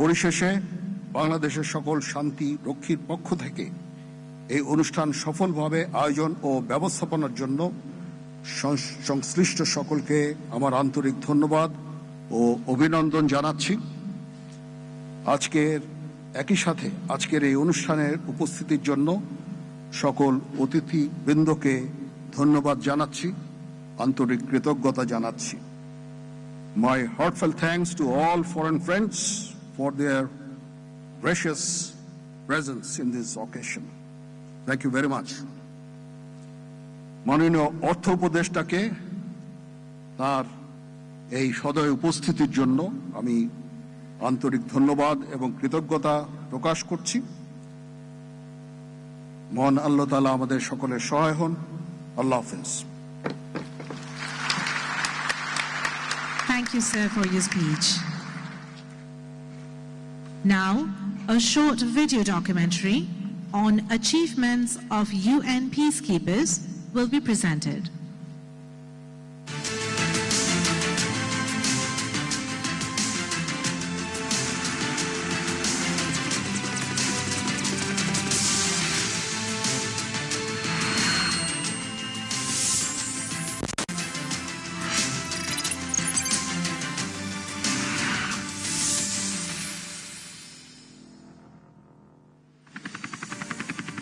পরিশেষে বাংলাদেশের সকল শান্তি রক্ষীর পক্ষ থেকে এই অনুষ্ঠান সফলভাবে আয়োজন ও ব্যবস্থাপনার জন্য সংশ্লিষ্ট সকলকে আমার আন্তরিক ধন্যবাদ ও অভিনন্দন জানাচ্ছি। আজকের একই সাথে আজকের এই অনুষ্ঠানের উপস্থিতির জন্য সকল অতিথি বৃন্দকে ধন্যবাদ জানাচ্ছি, আন্তরিক কৃতজ্ঞতা জানাচ্ছি। My heartfelt thanks to all foreign friends for their precious presence in this occasion. Thank you very much. মাননীয় অর্থ উপদেষ্টাকে তার এই সদয় উপস্থিতির জন্য আমি আন্তরিক ধন্যবাদ এবং কৃতজ্ঞতা প্রকাশ করছি মহান আল্লাহ তালা আমাদের সকলের সহায় হন আল্লাহ হাফেজ Thank you, sir, for your speech. Now, a short video documentary on achievements of UN peacekeepers will be presented.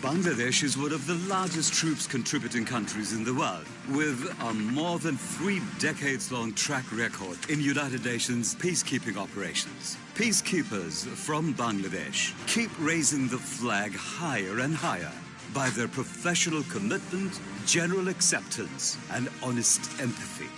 Bangladesh is one of the largest troops contributing countries in the world, with a more than three decades long track record in United Nations peacekeeping operations. Peacekeepers from Bangladesh keep raising the flag higher and higher by their professional commitment, general acceptance, and honest empathy.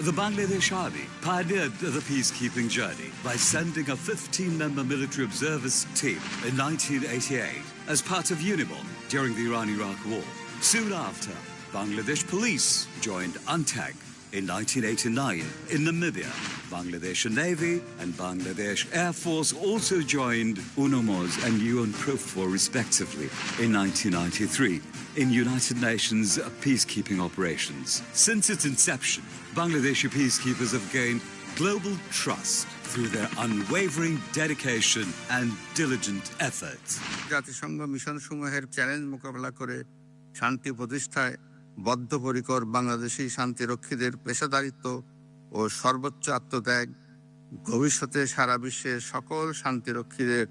The Bangladesh Army pioneered the peacekeeping journey by sending a 15 member military observers team in 1988 as part of UNIBOM during the Iran Iraq War. Soon after, Bangladesh police joined UNTAG in 1989 in Namibia. Bangladesh Navy and Bangladesh Air Force also joined UNOMOS and UN PROFOR respectively in 1993 in United Nations peacekeeping operations. Since its inception, Bangladeshi peacekeepers have gained global trust through their unwavering dedication and diligent efforts. জাতিসংঘ mission সমূহের challenge মোকাবেলা করে শান্তি প্রতিষ্ঠায় বদ্ধপরিকর বাংলাদেশি শান্তিরক্ষীদের পেশাদারিত্ব ও সর্বোচ্চ আত্মত্যাগ ভবিষ্যতে সারা বিশ্বের সকল শান্তিরক্ষীদের